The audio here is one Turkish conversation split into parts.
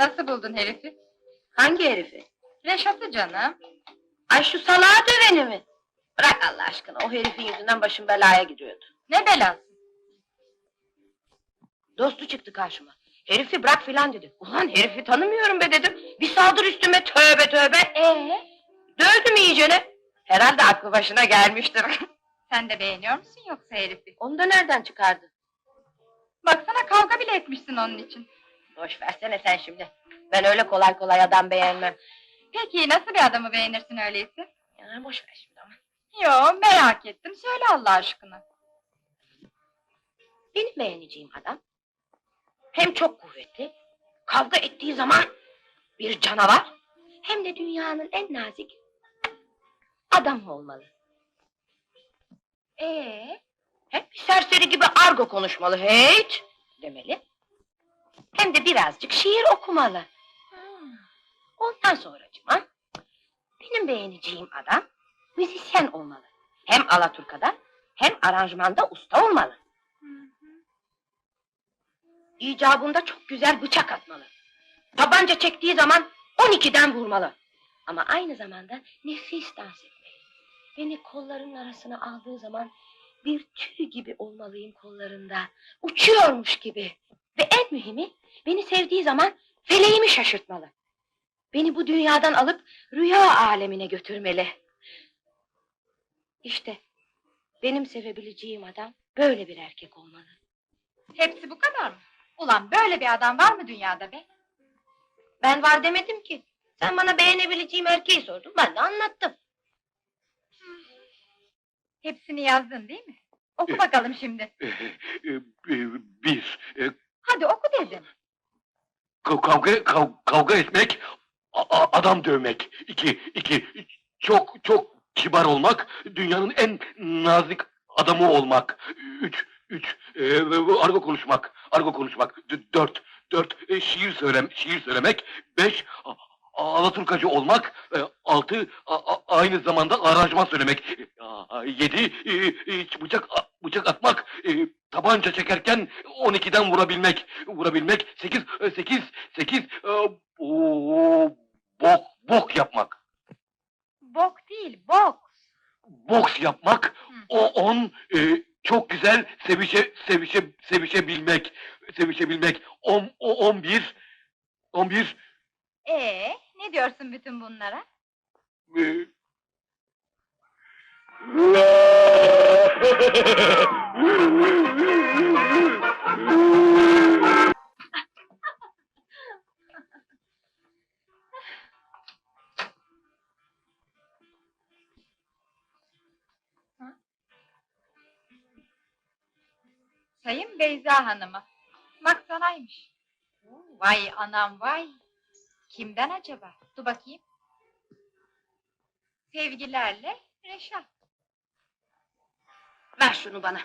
Nasıl buldun herifi? Hangi herifi? Reşat'ı canım. Ay şu salağa döveni mi? Bırak Allah aşkına, o herifin yüzünden başım belaya giriyordu. Ne belası? Dostu çıktı karşıma. Herifi bırak filan dedi. Ulan herifi tanımıyorum be dedim. Bir saldır üstüme tövbe tövbe. Ee, Dövdüm iyicene. Herhalde aklı başına gelmiştir. sen de beğeniyor musun yoksa herifi? Onu da nereden çıkardı? Baksana kavga bile etmişsin onun için. Boş versene sen şimdi. Ben öyle kolay kolay adam beğenmem. Peki nasıl bir adamı beğenirsin öyleyse? Ya boş ver şimdi ama. Yo merak ettim. Söyle Allah aşkına. Benim beğeneceğim adam hem çok kuvvetli, kavga ettiği zaman bir canavar, hem de dünyanın en nazik adamı olmalı. Ee, Hep bir serseri gibi argo konuşmalı hiç demeli. Hem de birazcık şiir okumalı. Ondan sonra benim beğeneceğim adam müzisyen olmalı. Hem Alaturka'da hem aranjmanda usta olmalı. İcabında çok güzel bıçak atmalı. Tabanca çektiği zaman 12'den vurmalı. Ama aynı zamanda nefis dans etmeli. Beni kollarının arasına aldığı zaman bir tüy gibi olmalıyım kollarında. Uçuyormuş gibi. Ve en mühimi beni sevdiği zaman feleğimi şaşırtmalı. Beni bu dünyadan alıp rüya alemine götürmeli. İşte benim sevebileceğim adam böyle bir erkek olmalı. hepsi bu kadar mı? Ulan böyle bir adam var mı dünyada be? Ben var demedim ki. Sen bana beğenebileceğim erkeği sordun. Ben de anlattım. Hepsini yazdın değil mi? Oku bakalım şimdi. Ee, e, Bir, e, Hadi oku dedim. kav- kavga kav- kavga etmek, adam dövmek. İki, iki, çok çok kibar olmak, dünyanın en nazik adamı olmak. Üç, üç, e, argo konuşmak, argo konuşmak. D- Dört, dört, e, şiir söylem, şiir söylemek. Beş, a- Alaturkacı olmak. E, Altı, aynı zamanda aranjman söylemek. E, Yedi, e, e, bıçak a- bıçak atmak. E, Tabanca çekerken 12'den vurabilmek, vurabilmek. Sekiz, e, sekiz, sekiz, e, o- bok, bok yapmak. Bok değil, bok. Boks yapmak. O on, e, çok güzel sevişe, sevişe, sevişebilmek, sevişebilmek. On, o on bir, on bir, Ee, ne diyorsun bütün bunlara? e, Sayın Beyza Hanım'ı. Bak sanaymış. Vay anam vay. Kimden acaba? Dur bakayım. Sevgilerle Reşat. Ver şunu bana.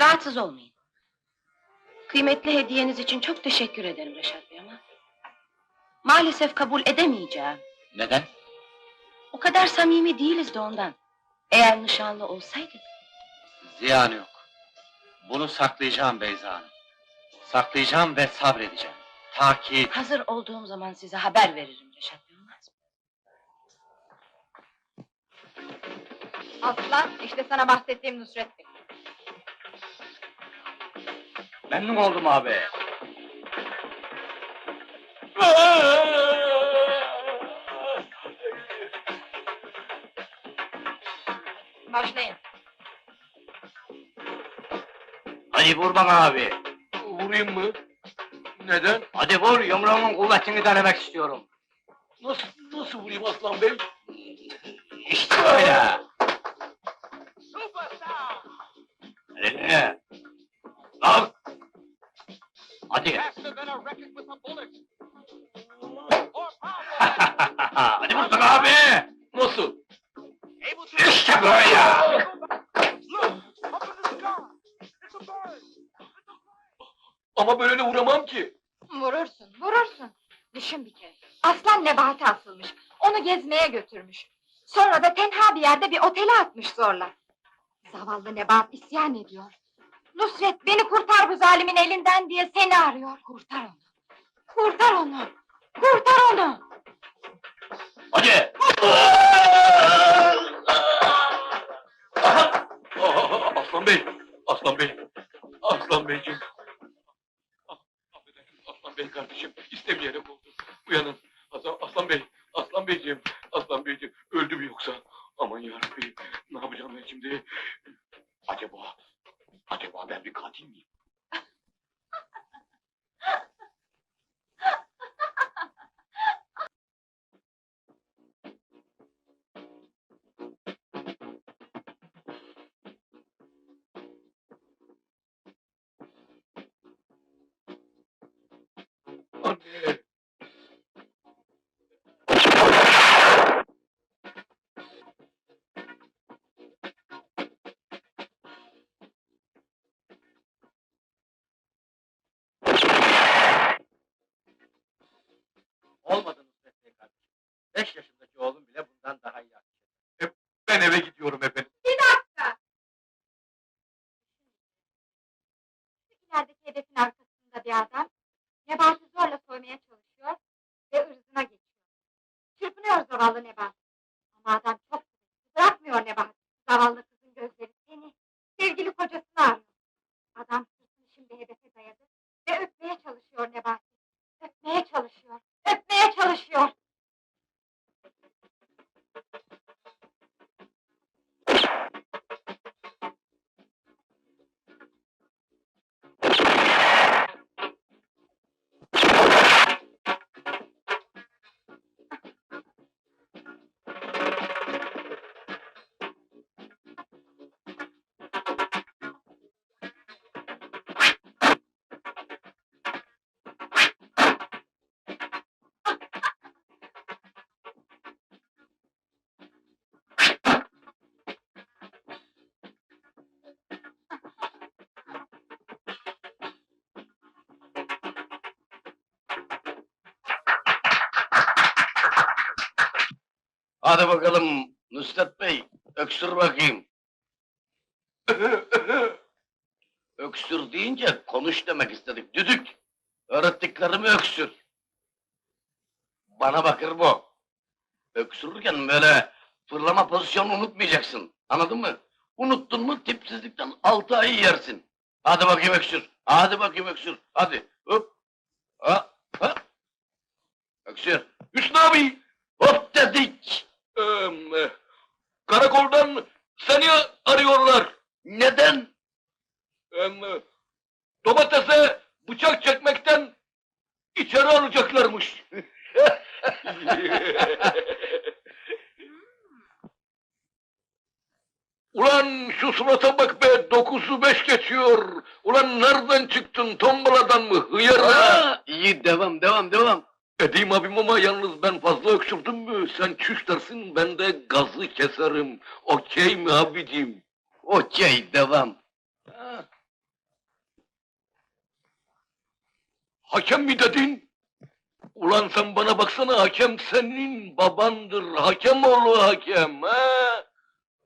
Rahatsız olmayın. Kıymetli hediyeniz için çok teşekkür ederim Reşat Bey ama... ...maalesef kabul edemeyeceğim. Neden? O kadar samimi değiliz de ondan. Eğer nişanlı olsaydık... Ziyanı yok. Bunu saklayacağım Beyza Hanım. Saklayacağım ve sabredeceğim. Ta ki... ...hazır olduğum zaman size haber veririm Reşat mı? Aslan işte sana bahsettiğim Nusret Bey. Memnun oldum abi. Başlayın. Hadi vur bana abi. Vurayım mı? Neden? Hadi vur, yumruğumun kuvvetini denemek istiyorum. Nasıl, nasıl vurayım Aslan Bey? İşte öyle. Elini. Kalk. Hadi. Hadi vursana abi. Götürmüş. Sonra da tenha bir yerde bir otele atmış zorla. Zavallı Nebahat isyan ediyor. Nusret beni kurtar bu zalimin elinden diye seni arıyor. Kurtar onu. Kurtar onu. Kurtar onu. Hadi! Aslan Bey! Aslan Bey! Aslan Beyciğim! Ah, Affedersiniz Aslan Bey kardeşim. İstemeyerek oldu. Uyanın. Aslan, Aslan Bey! Aslan Beyciğim! Aslan Beyciğim! Öldü mü yoksa? Aman yarabbim! Ne yapacağım ben şimdi? Acaba... Acaba ben bir katil miyim? Anne! Olmadı Beş yaşındaki oğlum bile bundan daha iyi ateş eder. Ben eve gidiyorum efendim. İlerideki hedefin arkasında bir adam Nebahat'ı zorla soymaya çalışıyor ve ırzına geçiyor. Çırpınıyor zavallı Nebahat. Hadi bakalım Nusret Bey, öksür bakayım. öksür deyince konuş demek istedik, düdük. Öğrettiklerimi öksür. Bana bakır bu. Öksürürken böyle fırlama pozisyonunu unutmayacaksın, anladın mı? Unuttun mu tipsizlikten altı ay yersin. Hadi bakayım öksür, hadi bakayım öksür, hadi. Hop, ha, ha. Öksür. Hüsnü abi! Hop dedik. Eee, karakoldan seni arıyorlar. Neden? Eee, domatese bıçak çekmekten içeri alacaklarmış. Ulan şu surata bak be, dokuzu beş geçiyor. Ulan nereden çıktın, tombaladan mı, hıyar iyi devam devam devam. Edeyim abim ama yalnız ben fazla öksürdüm mü, sen çüş dersin, ben de gazı keserim. Okey mi abicim? Okey devam. Ha, Hakem mi dedin? Ulan sen bana baksana, hakem senin babandır, hakem oğlu hakem, ha?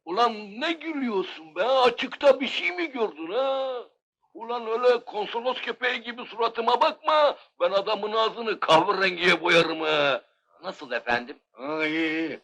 Ulan ne gülüyorsun be, açıkta bir şey mi gördün ha? Ulan öyle konsolos köpeği gibi suratıma bakma, ben adamın ağzını kahverengiye boyarım. Nasıl efendim? İyi.